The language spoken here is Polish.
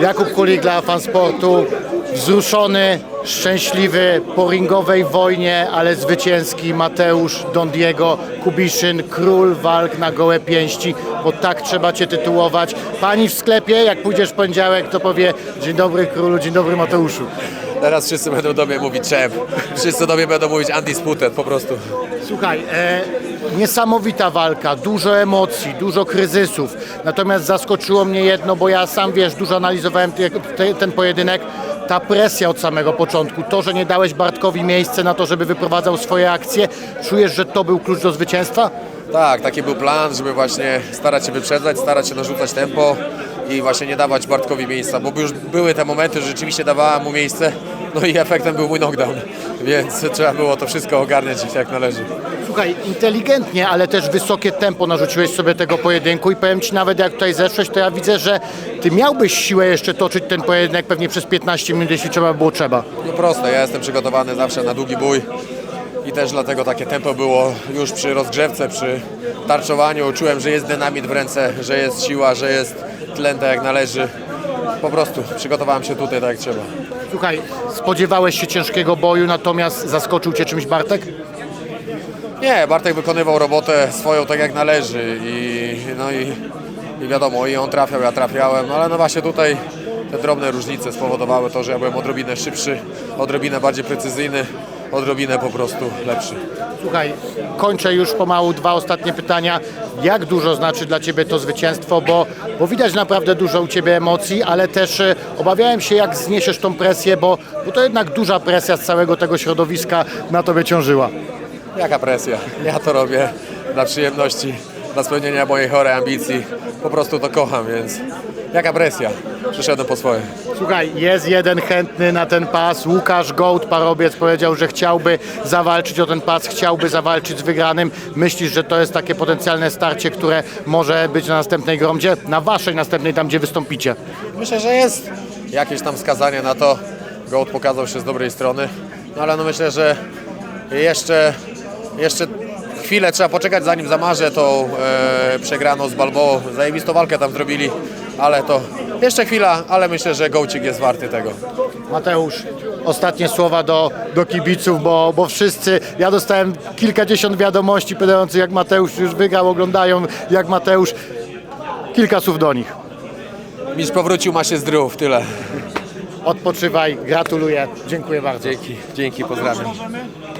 Jakub Kulik dla fansportu, wzruszony, szczęśliwy po ringowej wojnie, ale zwycięski Mateusz Don Diego Kubiszyn, król walk na gołe pięści, bo tak trzeba Cię tytułować. Pani w sklepie, jak pójdziesz w poniedziałek, to powie dzień dobry królu, dzień dobry Mateuszu. Teraz wszyscy będą do mnie mówić champ. Wszyscy do mnie będą mówić undisputed po prostu. Słuchaj, e, niesamowita walka, dużo emocji, dużo kryzysów. Natomiast zaskoczyło mnie jedno, bo ja sam wiesz, dużo analizowałem te, te, ten pojedynek. Ta presja od samego początku, to, że nie dałeś Bartkowi miejsce na to, żeby wyprowadzał swoje akcje, czujesz, że to był klucz do zwycięstwa? Tak, taki był plan, żeby właśnie starać się wyprzedzać, starać się narzucać tempo i właśnie nie dawać Bartkowi miejsca, bo już były te momenty, że rzeczywiście dawałem mu miejsce, no i efektem był mój knockdown, więc trzeba było to wszystko ogarniać jak należy. Słuchaj, inteligentnie, ale też wysokie tempo narzuciłeś sobie tego pojedynku i powiem Ci nawet jak tutaj zeszłeś, to ja widzę, że Ty miałbyś siłę jeszcze toczyć ten pojedynek pewnie przez 15 minut, jeśli trzeba było trzeba. No proste, ja jestem przygotowany zawsze na długi bój i też dlatego takie tempo było już przy rozgrzewce, przy tarczowaniu. Czułem, że jest dynamit w ręce, że jest siła, że jest tlen tak jak należy. Po prostu przygotowałem się tutaj tak jak trzeba. Słuchaj, spodziewałeś się ciężkiego boju, natomiast zaskoczył Cię czymś Bartek? Nie, Bartek wykonywał robotę swoją tak jak należy i no i, i wiadomo, i on trafiał, ja trafiałem, ale no właśnie tutaj te drobne różnice spowodowały to, że ja byłem odrobinę szybszy, odrobinę bardziej precyzyjny, odrobinę po prostu lepszy. Słuchaj, kończę już pomału dwa ostatnie pytania. Jak dużo znaczy dla Ciebie to zwycięstwo, bo, bo widać naprawdę dużo u Ciebie emocji, ale też e, obawiałem się, jak zniesiesz tą presję, bo, bo to jednak duża presja z całego tego środowiska na Tobie ciążyła. Jaka presja? Ja to robię dla przyjemności, dla spełnienia mojej chorej ambicji. Po prostu to kocham, więc jaka presja? Przyszedłem po swoje. Słuchaj, jest jeden chętny na ten pas. Łukasz Gołd, parobiec, powiedział, że chciałby zawalczyć o ten pas, chciałby zawalczyć z wygranym. Myślisz, że to jest takie potencjalne starcie, które może być na następnej gromdzie? Na waszej następnej, tam gdzie wystąpicie. Myślę, że jest jakieś tam wskazanie na to. Gołd pokazał się z dobrej strony, no ale no myślę, że jeszcze, jeszcze chwilę trzeba poczekać zanim zamarzę tą e, przegraną z Balboą. Zajebistą walkę tam zrobili, ale to jeszcze chwila, ale myślę, że Gołcik jest warty tego. Mateusz, ostatnie słowa do, do kibiców, bo, bo wszyscy, ja dostałem kilkadziesiąt wiadomości pytających jak Mateusz już wygrał, oglądają jak Mateusz. Kilka słów do nich. Mistrz powrócił, ma się zdrów, tyle. Odpoczywaj, gratuluję, dziękuję bardzo. Dzięki, dzięki, pozdrawiam.